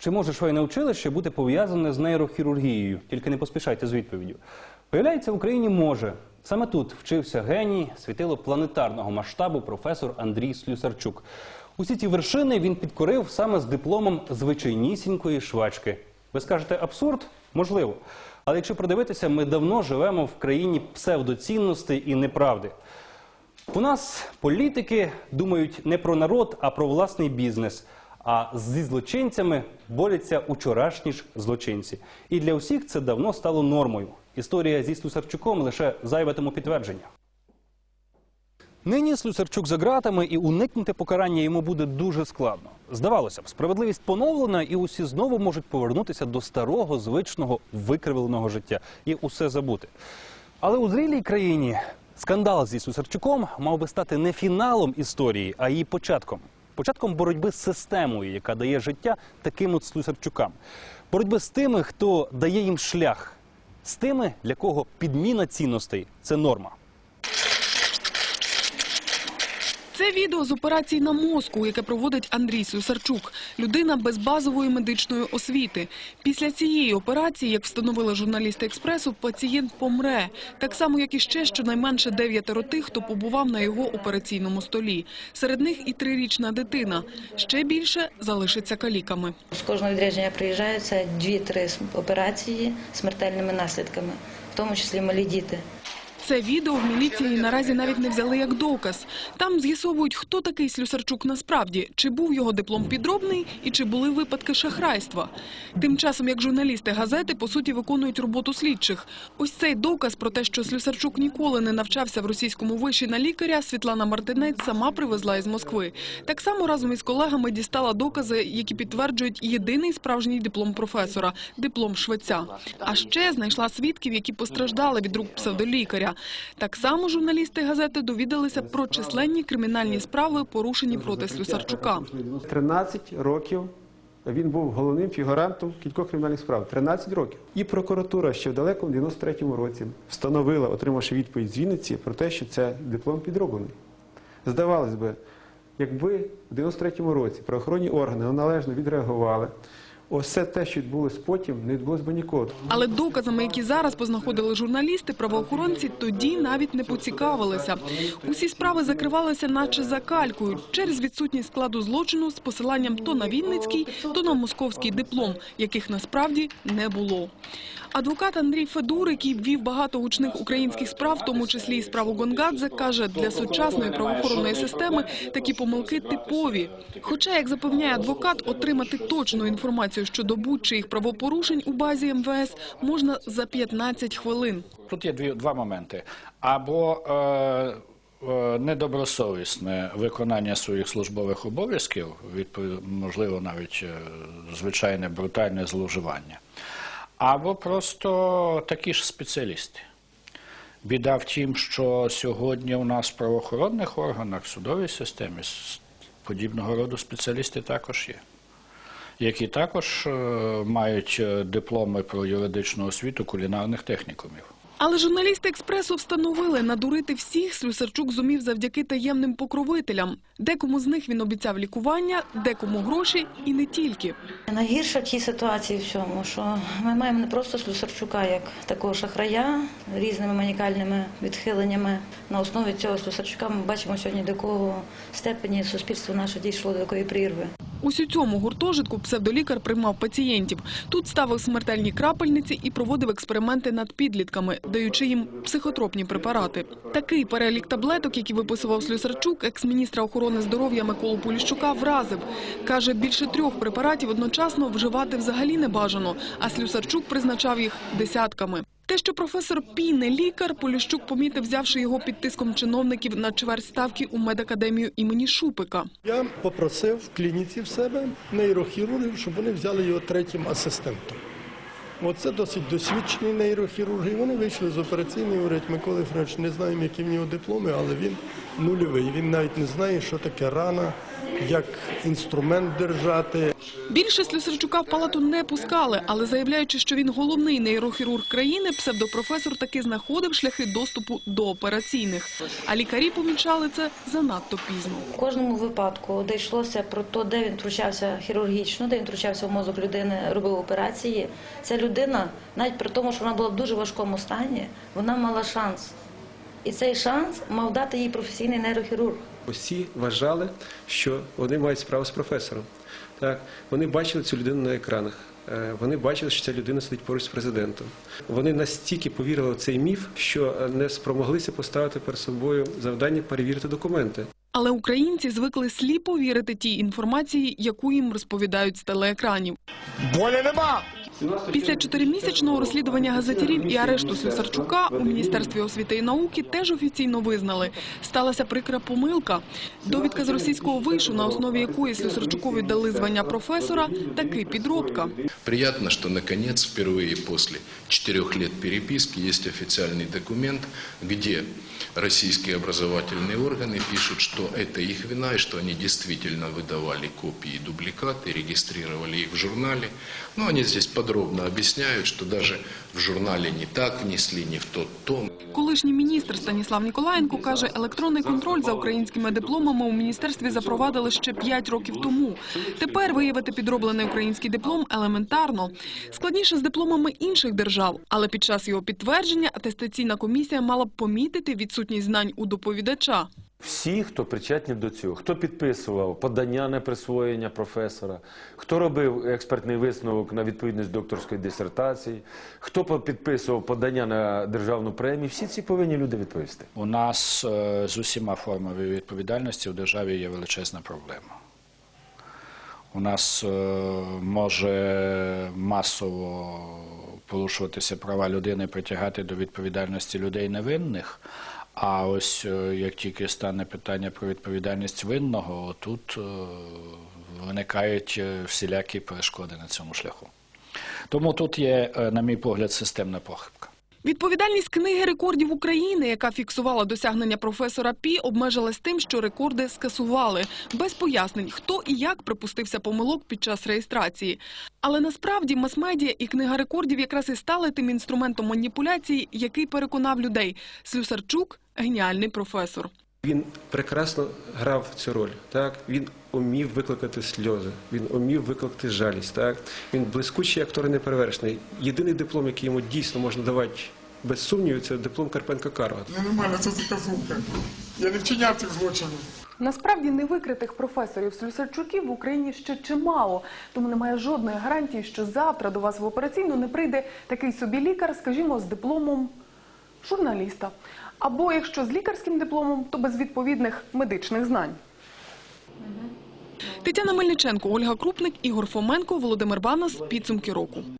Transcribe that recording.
Чи може швейне училище бути пов'язане з нейрохірургією? Тільки не поспішайте з відповіддю. Виявляється, в Україні може. Саме тут вчився геній світило планетарного масштабу професор Андрій Слюсарчук. Усі ці вершини він підкорив саме з дипломом звичайнісінької швачки. Ви скажете, абсурд? Можливо. Але якщо придивитися, ми давно живемо в країні псевдоцінностей і неправди. У нас політики думають не про народ, а про власний бізнес. А зі злочинцями борються учорашні ж злочинці. І для усіх це давно стало нормою. Історія зі Слюсарчуком лише зайве тому підтвердження. Нині Слюсарчук за ґратами і уникнути покарання йому буде дуже складно. Здавалося б, справедливість поновлена, і усі знову можуть повернутися до старого, звичного, викривленого життя і усе забути. Але у зрілій країні скандал зі Слюсарчуком мав би стати не фіналом історії, а її початком. Початком боротьби з системою, яка дає життя таким от Слюсарчукам. Боротьби з тими, хто дає їм шлях, з тими, для кого підміна цінностей це норма. Це відео з операції на мозку, яке проводить Андрій Слюсарчук, людина без базової медичної освіти. Після цієї операції, як встановили журналісти експресу, пацієнт помре. Так само, як і ще щонайменше дев'ятеро тих, хто побував на його операційному столі. Серед них і трирічна дитина. Ще більше залишиться каліками. З кожного відрядження приїжджаються дві-три операції смертельними наслідками, в тому числі малі діти. Це відео в міліції наразі навіть не взяли як доказ. Там з'ясовують, хто такий Слюсарчук насправді, чи був його диплом підробний і чи були випадки шахрайства. Тим часом, як журналісти газети, по суті, виконують роботу слідчих. Ось цей доказ про те, що Слюсарчук ніколи не навчався в російському виші на лікаря, Світлана Мартинець сама привезла із Москви. Так само разом із колегами дістала докази, які підтверджують єдиний справжній диплом професора – диплом швеця. А ще знайшла свідків, які постраждали від рук псевдолікаря. Так само журналісти газети довідалися про численні кримінальні справи, порушені проти Слюсарчука. 13 років він був головним фігурантом кількох кримінальних справ. 13 років. І прокуратура ще в далекому 93-му році встановила, отримавши відповідь з Вінниці, про те, що це диплом підроблений. Здавалось би, якби в 93-му році правоохоронні органи належно відреагували, це те, що відбулось потім, не відбулось би ніколи. Але доказами, які зараз познаходили журналісти, правоохоронці тоді навіть не поцікавилися. Усі справи закривалися наче за калькою через відсутність складу злочину з посиланням то на Вінницький, то на московський диплом, яких насправді не було. Адвокат Андрій Федур, який ввів багато гучних українських справ, в тому числі і справу Гонгадзе, каже, для сучасної правоохоронної системи такі помилки типові. Хоча, як запевняє адвокат, отримати точну інформацію щодо будь-чиїх правопорушень у базі МВС можна за 15 хвилин. Тут є дві, два моменти. Або е, е, недобросовісне виконання своїх службових обов'язків, можливо, навіть е, звичайне брутальне зловживання, або просто такі ж спеціалісти. Біда в тім, що сьогодні у нас в правоохоронних органах, в судовій системі подібного роду спеціалісти також є, які також е, мають е, дипломи про юридичну освіту кулінарних технікумів. Але журналісти експресу встановили, надурити всіх Слюсарчук зумів завдяки таємним покровителям. Декому з них він обіцяв лікування, декому гроші і не тільки. Найгірше в тій ситуації всьому, що ми маємо не просто Слюсарчука як такого шахрая різними манікальними відхиленнями. На основі цього Слюсарчука ми бачимо сьогодні, до якого степені суспільство наше дійшло до якої прірви. Ось у цьому гуртожитку псевдолікар приймав пацієнтів. Тут ставив смертельні крапельниці і проводив експерименти над підлітками, даючи їм психотропні препарати. Такий перелік таблеток, які виписував Слюсарчук, екс-міністра охорони здоров'я Миколу Поліщука, вразив. Каже, більше трьох препаратів одночасно вживати взагалі не бажано, а Слюсарчук призначав їх десятками. Те, що професор Пі не лікар, Поліщук помітив, взявши його під тиском чиновників на чверть ставки у медакадемію імені Шупика. Я попросив в клініці в себе нейрохірургів, щоб вони взяли його третім асистентом. Оце досить досвідчені нейрохірурги. Вони вийшли з операційної, говорять, Микола Френч, не знаємо, які в нього дипломи, але він нульовий. Він навіть не знає, що таке рана як інструмент держати. Більше Слюсарчука в палату не пускали, але заявляючи, що він головний нейрохірург країни, псевдопрофесор таки знаходив шляхи доступу до операційних. А лікарі помічали це занадто пізно. В кожному випадку, де йшлося про те, де він втручався хірургічно, де він втручався в мозок людини, робив операції, ця людина, навіть при тому, що вона була в дуже важкому стані, вона мала шанс. І цей шанс мав дати їй професійний нейрохірург. Усі вважали, що вони мають справу з професором. Так, вони бачили цю людину на екранах. Е, Вони бачили, що ця людина сидить поруч з президентом. Вони настільки повірили в цей міф, що е, не спромоглися поставити перед собою завдання перевірити документи. Але українці звикли сліпо вірити тій інформації, яку їм розповідають з телеекранів. Після чотиримісячного розслідування газетярів і арешту Слюсарчука у Міністерстві освіти і науки теж офіційно визнали. Сталася прикра помилка. Довідка з російського вишу, на основі якої Слюсарчукові дали звання професора, таки підробка. Приятно, что наконец впервые после четырех лет переписки есть официальный документ, где российские образовательные органы пишут, что это их вина и что они действительно выдавали копии и дубликаты, регистрировали их в журнале. Но они здесь подробно объясняют, что даже в журнале не так внесли, не в тот том. Колишній міністр Станіслав Ніколаєнко каже, електронний контроль за українськими дипломами у міністерстві запровадили ще 5 років тому. Тепер виявити підроблений український диплом елементарно. Складніше з дипломами інших держав, але під час його підтвердження атестаційна комісія мала помітити відсутність знань у доповідача. Всі, хто причетні до цього, хто підписував подання на присвоєння професора, хто робив експертний висновок на відповідність докторської дисертації, хто підписував подання на державну премію, всі ці повинні люди відповісти. У нас е, з усіма формами відповідальності в державі є величезна проблема. У нас е, може масово порушуватися права людини, притягати до відповідальності людей невинних. А ось е, як тільки стане питання про відповідальність винного, тут е, виникають е, всілякі перешкоди на цьому шляху. Тому тут є, на мій погляд, системна похибка. Відповідальність книги рекордів України, яка фіксувала досягнення професора Пі, обмежилась тим, що рекорди скасували без пояснень, хто і як припустився помилок під час реєстрації. Але насправді мас-медіа і книга рекордів якраз і стали тим інструментом маніпуляції, який переконав людей. Слюсарчук геніальний професор. Він прекрасно грав цю роль. Так він умів викликати сльози, він умів викликати жалість. Так він блискучий актор і неперевершений. Єдиний диплом, який йому дійсно можна давати без сумніву, це диплом Карпенка Карга. Ненормально, це заказуха. Я не вчиняв цих злочинів. Насправді невикритих професорів Слюсарчуків в Україні ще чимало, тому немає жодної гарантії, що завтра до вас в операційну не прийде такий собі лікар, скажімо, з дипломом журналіста. Або якщо з лікарським дипломом, то без відповідних медичних знань. Тетяна Мельниченко, Ольга Крупник, Ігор Фоменко, Володимир Банас. Підсумки року.